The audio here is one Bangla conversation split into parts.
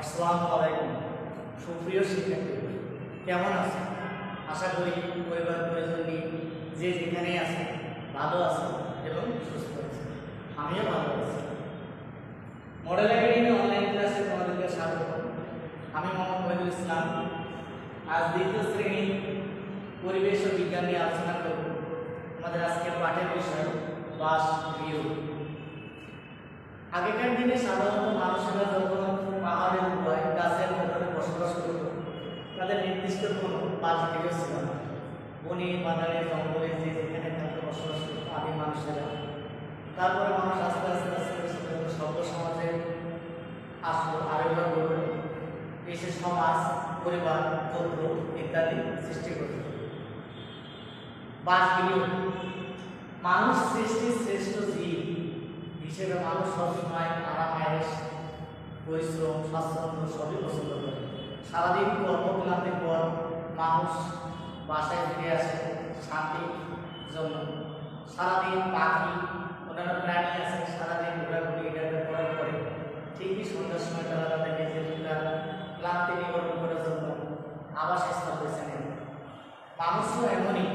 আসসালামু আলাইকুম। সুপ্রিয় শিক্ষার্থী, কেমন আছেন? আশা করি পরিবার পরিজন নিয়ে যে যেখানে আছে, ভালো আছে এবং সুস্থ আছে আমিও ভালো আছি। মডেল একাডেমি অনলাইন ক্লাসে তোমাদেরকে স্বাগত। আমি মোহাম্মদ মহিদুল ইসলাম। আজ দ্বিতীয় শ্রেণি পরিবেশ ও বিজ্ঞান নিয়ে আলোচনা করব। আমাদের আজকের পাঠের বিষয় বাস গৃহ আগেকার দিনে সাধারণত মানুষেরা যখন উপরে গাছের ভেতরে বসবাস করত। তাদের নির্দিষ্ট কোনো বাসগৃহ ছিল না। বনে বাজারে জঙ্গলে যে যেখানে থাকতে বসবাস করতো আদি মানুষেরা। তারপরে মানুষ আস্তে আস্তে আস্তে আস্তে সভ্য সমাজে আসলো আরেকবার গড়ল এসে সমাজ, পরিবার, গোত্র ইত্যাদি সৃষ্টি করল। বাসগৃহ মানুষ সৃষ্টির শ্রেষ্ঠ জীব হিসেবে মানুষ সবসময় আরাম আয়েস পরিশ্রম, স্বাচ্ছন্দ্য সবই পছন্দ করে। সারাদিন কর্মক্লান্তির পর মানুষ বাসায় ফিরে আসে শান্তির জন্য। সারাদিন পাখি, অন্যান্য প্রাণী আছে, সারাদিন ঘোরাঘুরি এটা করে ঠিকই সন্ধ্যার সময় তারা তাদের নিজের ক্লান্তি নিবারণ করার জন্য আবাসস্থল বেছে নেন মানুষও এমনই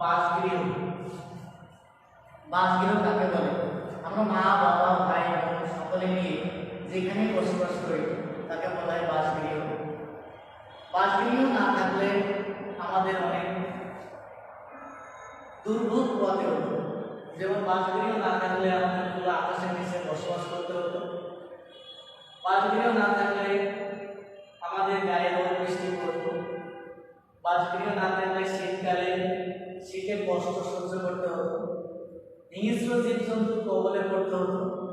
বাসগৃহ বাসগৃহ কাকে বলে আমরা মা বাবা ভাই বোন সকলে মিলে যেখানে বসবাস করি, তাকে বলা হয় বাসগৃহ বাসগৃহ না থাকলে আমাদের অনেক দুর্ভোগ পথে হতো। যেমন বাসগৃহ না থাকলে আমাদের পুরো আকাশের নিচে বসবাস করতে হতো। বাসগৃহ না থাকলে আমাদের গায়ে রোদ, বৃষ্টি পড়তো। বাসগৃহ না থাকলে শীতকালে শীতে কষ্ট সহ্য করতে হতো। হিংস্র জীবজন্তু কবলে পড়তে হতো।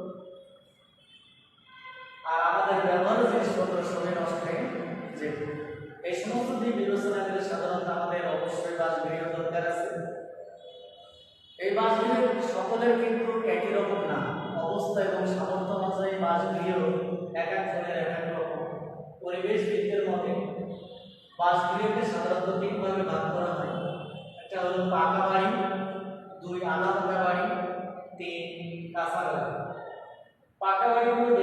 এই সমস্ত দিক বিবেচনা সাধারণত আমাদের অবশ্যই বাসগৃহ দরকার আছে। এই বাসগৃহ সকলের কিন্তু একই রকম না। অবস্থা এবং সামর্থ্য অনুযায়ী বাসগৃহ এক একজনের এক এক রকম। পরিবেশ বিদ্যের মতে বাসগৃহকে সাধারণত তিনভাবে ভাগ করা হয়। একটা হলো পাকা বাড়ি, দুই পাকা বাড়ি, তিন কাঁচা বাড়ি। পাকা বাড়িগুলো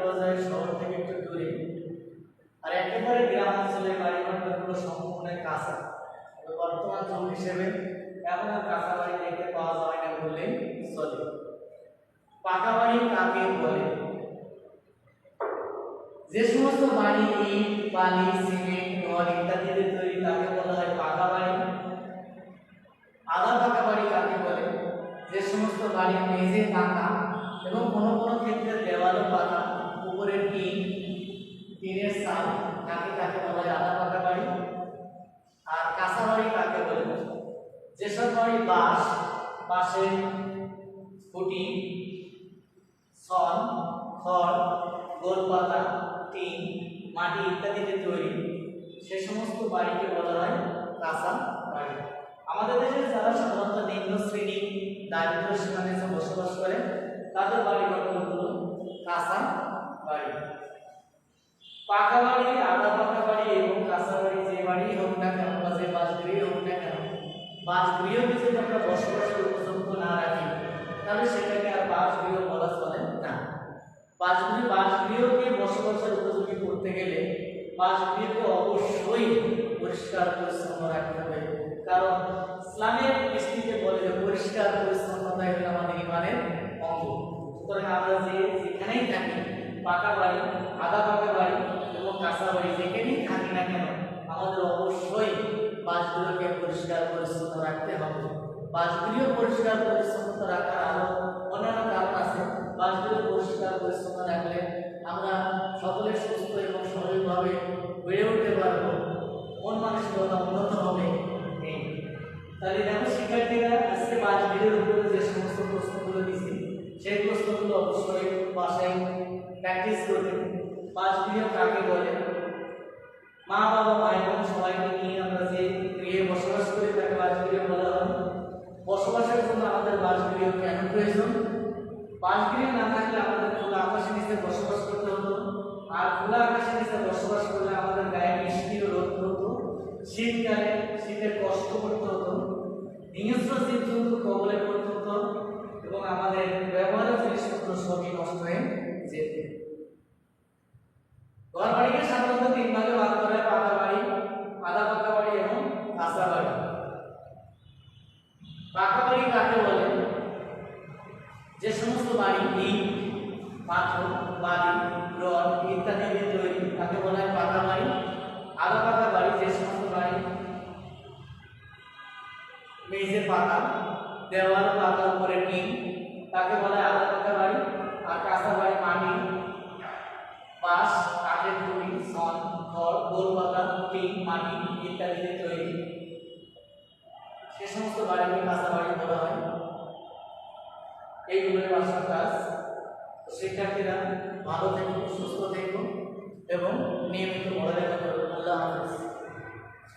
দেখতে শহর থেকে একটু দূরে। আর একেবারে গ্রাম অঞ্চলে বাড়িঘরগুলো সম্পূর্ণ কাঁচা। বর্তমান যুগ হিসেবে এখন কাঁচা বাড়ি দেখতে পাওয়া যায় না বললেই চলে। পাকা বাড়ি কাকে বলে? যে সমস্ত বাড়ি, ইট, বালি, সিমেন্ট রড ইত্যাদিতে তৈরি তাকে বলা হয় পাকা বাড়ি। আধা পাকা বাড়ি কাকে বলে? যে সমস্ত বাড়ি মেঝে পাকা এবং কোনো কোনো ক্ষেত্রে দেওয়ালও পাকা। উপরে টিন টিনের চাল তাকে তাকে বলা হয় আধা পাকা বাড়ি আর কাঁচা বাড়ি কাকে বলে? যেসব বাড়ি বাঁশ, বাঁশের খুঁটি ছন খড় গোলপাতা টিন, মাটি ইত্যাদিতে তৈরি, সে সমস্ত বাড়িকে বলা হয় কাঁচা বাড়ি আমাদের দেশে যারা সাধারণত নিম্ন শ্রেণি দারিদ্র সীমা নিচে বসবাস করে, তাদের বাড়ি হলো কাঁচা বাড়ি। পাকা বাড়ি আধা পাকা বাড়ি এবং কাঁচা বাড়ি যে বাড়ি হোক না কেন, বা যে বাসগৃহ হোক না কেন বাসগৃহকে যদি আমরা বসবাসের উপযুক্ত না রাখি, তাহলে সেটাকে আর বাসগৃহ বলা চলে না। বাসগৃহ বাসগৃহকে বসবাসের উপযোগী করতে গেলে বাসগৃহকে অবশ্যই পরিষ্কার, পরিচ্ছন্ন রাখতে হবে। কারণ ইসলামের দৃষ্টিতে বলে যে পরিষ্কার, পরিচ্ছন্নতা হলো আমাদের ইমানের অঙ্গ। সুতরাং আমরা যে যেখানেই থাকি পাকা বাড়ি, আধা পাকা বাড়ি এবং কাঁচা বাড়ি যেখানেই থাকি না কেন, আমাদের অবশ্যই বাসগুলোকে পরিষ্কার পরিচ্ছন্ন রাখতে হবে। বাসগুলিও পরিষ্কার পরিচ্ছন্নতা রাখার আরও অন্যান্য কারণ আছে। বাসগুলো পরিষ্কার পরিচ্ছন্ন রাখলে আমরা সকলে সুস্থ এবং স্বাভাবিকভাবে বেড়ে উঠতে পারব। মন মানসিকতা উন্নত হবে। তাহলে দেখো, শিক্ষার্থীরা আজকে বাসগুলির উপরে যে সমস্ত প্রশ্নগুলো দিছি সেই প্রশ্নগুলো অবশ্যই বাসগৃহ কাকে বলে? মা, বাবা, ভাই, বোন, সবাইকে নিয়ে আমরা যে গৃহে বসবাস করি, তাকে বাসগৃহ বলা হয়। বসবাসের জন্য আমাদের বাসগৃহ কেন প্রয়োজন? বাসগৃহ না থাকলে আমাদের খোলা আকাশের নিচে বসবাস করতে হতো আর খোলা আকাশের নিচে বসবাস করলে আমাদের গায়ে বৃষ্টির রোদ হতো শীতকালে শীতের কষ্ট করতে হতো। হিংস্র জীবজন্তু কবলে পড়তে হতো এবং বাড়ি কাকে বলে যে সমস্ত বাড়ি ইট পাথর বাড়ি, রড ইত্যাদি দিয়ে তৈরি। তাকে বলা হয় পাকা বাড়ি। আধা পাকা বাড়ি, যে সমস্ত বাড়ি। মেঝে পাকা দেওয়াল পাকা উপরে টিন, তাকে বলা হয় আধা পাকা বাড়ি। আর কাঁচা বাড়ি মাটি বাঁশ, কাঠের খুঁটি সন খড়, গোল পাতা, টিন, মাটি ইত্যাদি দিয়ে তৈরি। সে সমস্ত বাড়িকে কাঁচা বাড়ি বলা হয়। এইগুলোই বাসার কাজ শিক্ষার্থীরা ভালো থাকুন সুস্থ থাকুন এবং নিয়মিত পড়ালেখা করুন। আল্লাহ হাফেজ।